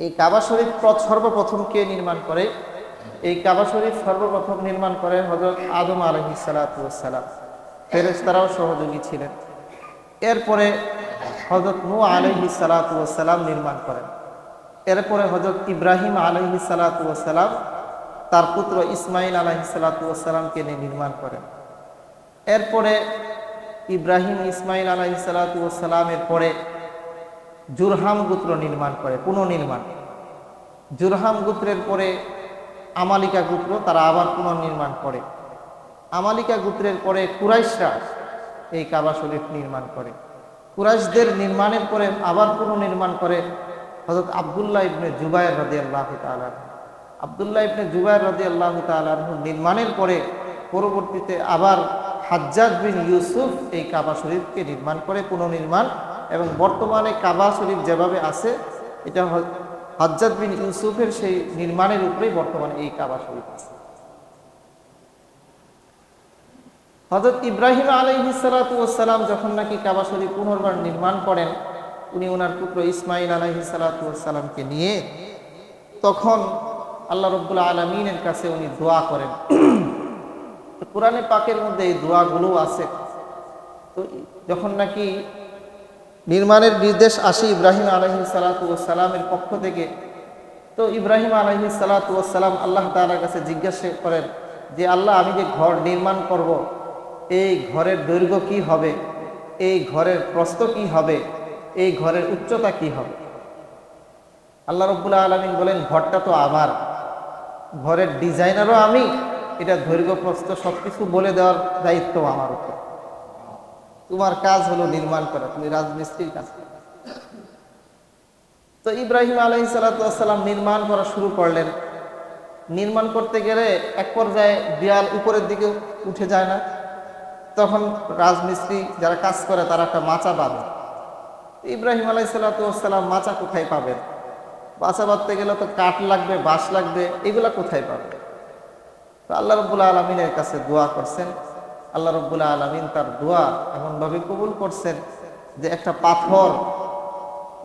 এই কাবা শরীফ প্র- সর্বপ্রথম কে নির্মাণ করে? এই কাবা শরীফ সর্বপ্রথম নির্মাণ করে হজরত আদম আলহি সালাতাম ফেরেস্তারাও সহযোগী ছিলেন। এরপরে হজরত নু আলহি সালাতাম নির্মাণ করেন। এরপরে হজরত ইব্রাহিম আলহি সালাতাম তার পুত্র ইসমাইল আলহি সালাতামকে নির্মাণ করেন। এরপরে ইব্রাহিম ইসমাইল আলহি সালাতামের পরে জুরহাম গোত্র নির্মাণ করে পুনর্নির্মাণ জুরহাম গোত্রের পরে আমালিকা গোত্র, তারা আবার পুনর্নির্মাণ করে। আমালিকা গোত্রের পরে কুরাইশরা এই কাবা শরীফ নির্মাণ করে। কুরাইশদের নির্মাণের পরে আবার পুনর্নির্মাণ করে হজরত আবদুল্লাহ ইবনে জুবাইর রাদি আল্লাহ তালাহ আবদুল্লাহ ইবনে জুবাইর রাদি আল্লাহ নির্মাণের পরে পরবর্তীতে আবার হাজ্জাজ বিন ইউসুফ এই কাবা শরীফকে নির্মাণ করে পুনর্নির্মাণ এবং বর্তমানে কাবা শরীফ যেভাবে আছে, এটা হ- হাজ্জাজ বিন ইউসুফের সেই নির্মাণের উপরেই বর্তমানে এই কাবা শরীফ আছে। হজরত ইব্রাহিম আলহি সালাতাম যখন নাকি কাবা শরীফ পুনর্বার নির্মাণ করেন, উনি ওনার পুত্র ইসমাইল আলহি সালাতামকে নিয়ে তখন আল্লাহ রব্বুল্লা আলমিনের কাছে উনি দোয়া করেন। কোরআনে পাকের মধ্যে এই দোয়াগুলো আছে। তো যখন নাকি নির্মাণের নির্দেশ আসে ইব্রাহিম আলহি সালাতামের পক্ষ থেকে। তো ইব্রাহিম আলহি সালাতাম আল্লাহ তালার কাছে জিজ্ঞাসা করেন যে, আল্লাহ, আমি যে ঘর নির্মাণ করব, এই ঘরের দৈর্ঘ্য কি হবে? এই ঘরের প্রস্থ কি হবে? এই ঘরের উচ্চতা কি হবে? আল্লাহ রব্বুল্লাহ আলমিন বলেন, ঘরটা তো আমার। ঘরের ডিজাইনারও আমি। এটা দৈর্ঘ্য প্রস্ত সব কিছু বলে দেওয়ার দায়িত্ব আমার উপর। তোমার কাজ হলো নির্মাণ করা, তুমি রাজমিস্ত্রির কাজ তো ইব্রাহিম আলহি সালাতাম নির্মাণ করা শুরু করলেন। নির্মাণ করতে গেলে এক পর্যায়ে দেয়াল উপরের দিকে উঠে যায় না। তখন রাজমিস্ত্রি যারা কাজ করে তারা একটা মাচা বাঁধে। ইব্রাহিম আলাই সাল্লাতাম মাচা কোথায় পাবেন? বাসা বাঁধতে গেলে তো কাঠ লাগবে, বাঁশ লাগবে, এগুলা কোথায় পাবে তো আল্লাহ রব্বুল্লা আলমিনের কাছে দোয়া করছেন আল্লাহ রব্বুল্লা আলমিন তার দোয়া এমনভাবে কবুল করছেন যে একটা পাথর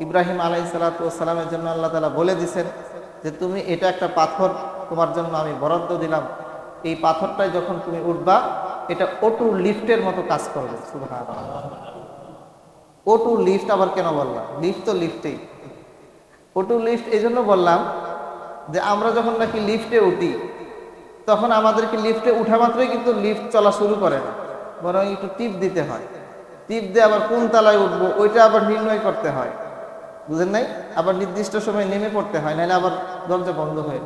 ইব্রাহিম আলাই সালাতামের জন্য আল্লাহ তালা বলে দিছেন যে তুমি এটা একটা পাথর তোমার জন্য আমি বরাদ্দ দিলাম। এই পাথরটায় যখন তুমি উঠবা, এটা অটু লিফটের মতো কাজ করবে। অটু লিফট আবার কেন বললাম? লিফট তো লিফটেই। অটু লিফট এই জন্য বললাম যে আমরা যখন নাকি লিফটে উঠি তখন আমাদেরকে লিফটে উঠা মাত্রই কিন্তু লিফট চলা শুরু করে না। বরং একটু টিপ দিতে হয়। টিপ দিয়ে আবার কোন তালায় উঠবো, ওইটা আবার নির্ণয় করতে হয়। বুঝেন নাই? আবার নির্দিষ্ট সময় নেমে পড়তে হয়, নাহলে আবার দরজা বন্ধ হয়ে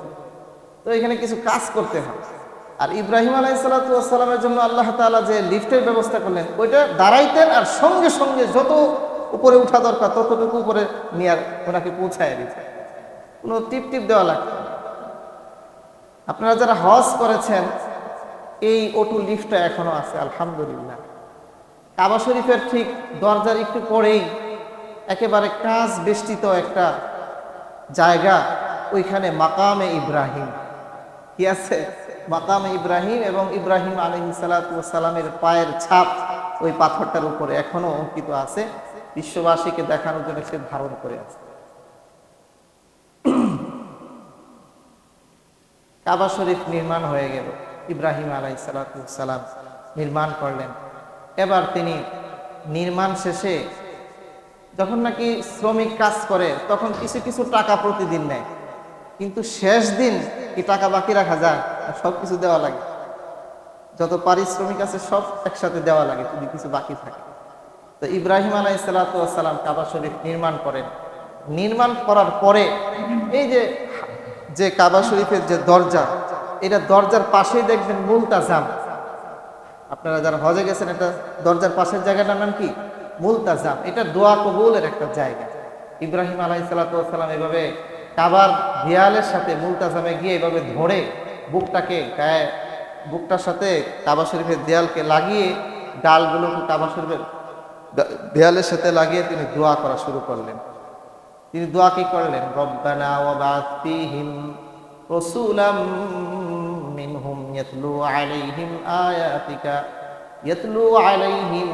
তো এখানে কিছু কাজ করতে হয়। আর ইব্রাহিম আলাইসালামের জন্য আল্লাহ তাআলা যে লিফটের ব্যবস্থা করলেন, ওইটা দাঁড়াইতেন আর সঙ্গে সঙ্গে যত উপরে উঠা দরকার ততটুকু উপরে নিয়ে ওনাকে পৌঁছায় দিতে কোনো টিপ টিপ দেওয়া লাগতো না। আপনারা যারা হজ করেছেন, এই অটু লিফটটা এখনও আছে, আলহামদুলিল্লাহ। কাবা শরীফের ঠিক দরজার একটু পরেই একেবারে কাঁচ বেষ্টিত একটা জায়গা, ওইখানে মাকামে ইব্রাহিম। কি আছে? মাকামে ইব্রাহিম এবং ইব্রাহিম আলী সালামের পায়ের ছাপ ওই পাথরটার উপরে এখনও অঙ্কিত আছে। বিশ্ববাসীকে দেখানোর জন্য সে ধারণ করে আছে। কাবা শরীফ নির্মাণ হয়ে গেল। ইব্রাহিম আলাই সালাম নির্মাণ করলেন। এবার তিনি নির্মাণ শেষে যখন নাকি শ্রমিক কাজ করে, তখন কিছু কিছু টাকা প্রতিদিন নেয়। কিন্তু শেষ দিন কি টাকা বাকি রাখা যায়? সব কিছু দেওয়া লাগে। যত পারিশ্রমিক আছে, সব একসাথে দেওয়া লাগে, যদি কিছু বাকি থাকে। তো ইব্রাহিম আলাই সালাম কাবা শরীফ নির্মাণ করেন। নির্মাণ করার পরে এই যে যে কাবা শরীফের যে দরজা, এটা দরজার পাশেই দেখবেন মুলতাজাম আপনারা যারা হজে গেছেন, এটা দরজার পাশের জায়গাটার নাম কি? মুলতাজাম এটা দোয়া কবুলের একটা জায়গা। ইব্রাহিম আলাই সালাতাম এভাবে কাবার দেয়ালের সাথে মুলতাজামে গিয়ে এভাবে ধরে বুকটাকে গায়ে, বুকটার সাথে কাবা শরীফের দেয়ালকে লাগিয়ে ডালগুলোকে কাবা শরীফের দেয়ালের সাথে লাগিয়ে তিনি দোয়া করা শুরু করলেন। তিনি দোয়া কি করলেন? রব্বানা ওয়াবাত ফীহিম রাসূলাম মিনহুম ইয়াতলু আলাইহিম আয়াতিকা, ইয়াতলু আলাইহিম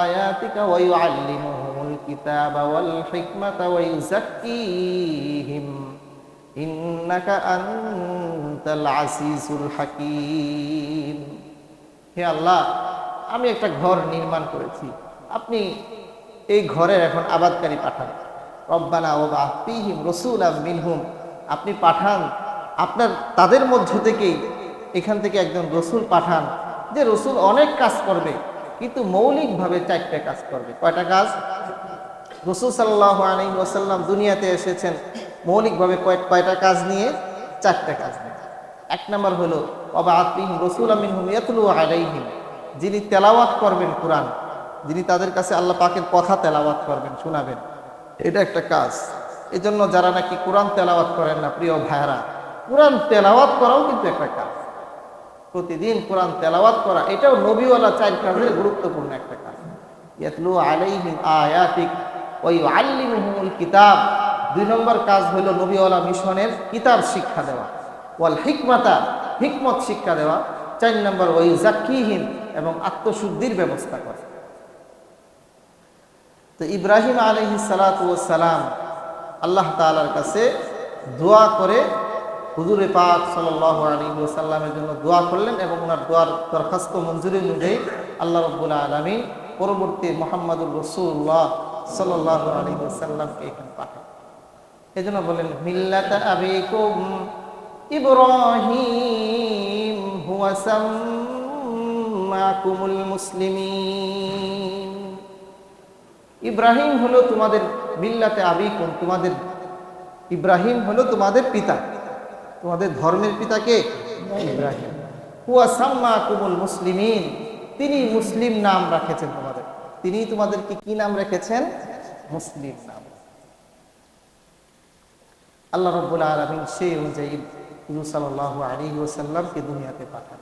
আয়াতিকা ওয়া ইউআল্লিমুহুমুল কিতাবা ওয়াল হিকমাতা ওয়া ইউযাক্কিহিম, ইন্নাকা আনতাল আসিসুল হাকিম। হে আল্লাহ, আমি একটা ঘর নির্মাণ করেছি। আপনি এই ঘরের এখন আবাদকারী পাঠান। রব্বানা ও বাহিম রসুল মিনহুম। আপনি পাঠান, আপনার, তাদের মধ্য থেকেই এখান থেকে একজন রসুল পাঠান, যে রসুল অনেক কাজ করবে, কিন্তু মৌলিকভাবে চারটে কাজ করবে। কয়টা কাজ? রসুল সাল্লাহ আলী ওসাল্লাম দুনিয়াতে এসেছেন, মৌলিকভাবে কয়টা কাজ নিয়ে? চারটে কাজ নিয়ে। এক নম্বর হলো বাবা আতিম রসুল আমিন হুম ইয়াতলু আলাইহিম। যিনি তেলাওয়াত করবেন কোরআন, যিনি তাদের কাছে আল্লাহ পাকের কথা তেলাওয়াত করবেন, শোনাবেন। এটা একটা কাজ। এই জন্য যারা নাকি কোরআন তেলাওয়াত করেন না, প্রিয় ভাইরা কোরআন তেলাওয়াত করাও কিন্তু একটা কাজ। প্রতিদিন কোরআন তেলাওয়াত করা, এটাও নবীওয়ালা চার কাজের গুরুত্বপূর্ণ একটা কাজ। ইয়াতলু আলাইহিম আয়াতিক ওই আল্লিমুহুমুল কিতাব। দুই নম্বর কাজ হলো নবীওয়ালা মিশনের কিতাব শিক্ষা দেওয়া। ওয়াল হিকমাতা, হিকমত শিক্ষা দেওয়া। চার নম্বর ওই জাকিহীন এবং আত্মশুদ্ধির ব্যবস্থা করা। তো ইব্রাহিম আলহি সালাম আল্লাহ তালার কাছে দোয়া করে হুজুরে পাক সাল্লাহ সাল্লামের জন্য দোয়া করলেন এবং ওনার দোয়ার দরখাস্ত মঞ্জুরি অনুযায়ী আল্লাহ রব্বুল্লাহ আলমী পরবর্তী মোহাম্মদুর রসুল্লাহ সাল্লাহ এখানে পাঠান এই জন্য বলেন মিল্লাতা আবিকুম ইব্রাহিম হুয়া সাম্মাকুমুল ইব্রাহিম হলো তোমাদের মিল্লাতে আবিকুম, তোমাদের ইব্রাহিম হলো তোমাদের পিতা। তোমাদের ধর্মের পিতাকে ইব্রাহিম। হুয়া সাম্মা কুমুল মুসলিমিন, তিনি মুসলিম নাম রাখেছেন তোমাদের। তিনি তোমাদেরকে কি নাম রেখেছেন? মুসলিম নাম। আল্লাহ রব্বুল আলমিন সেই অনুযায়ী হুজুর সাল্লাহ আলী ওসাল্লামকে দুনিয়াতে পাঠান।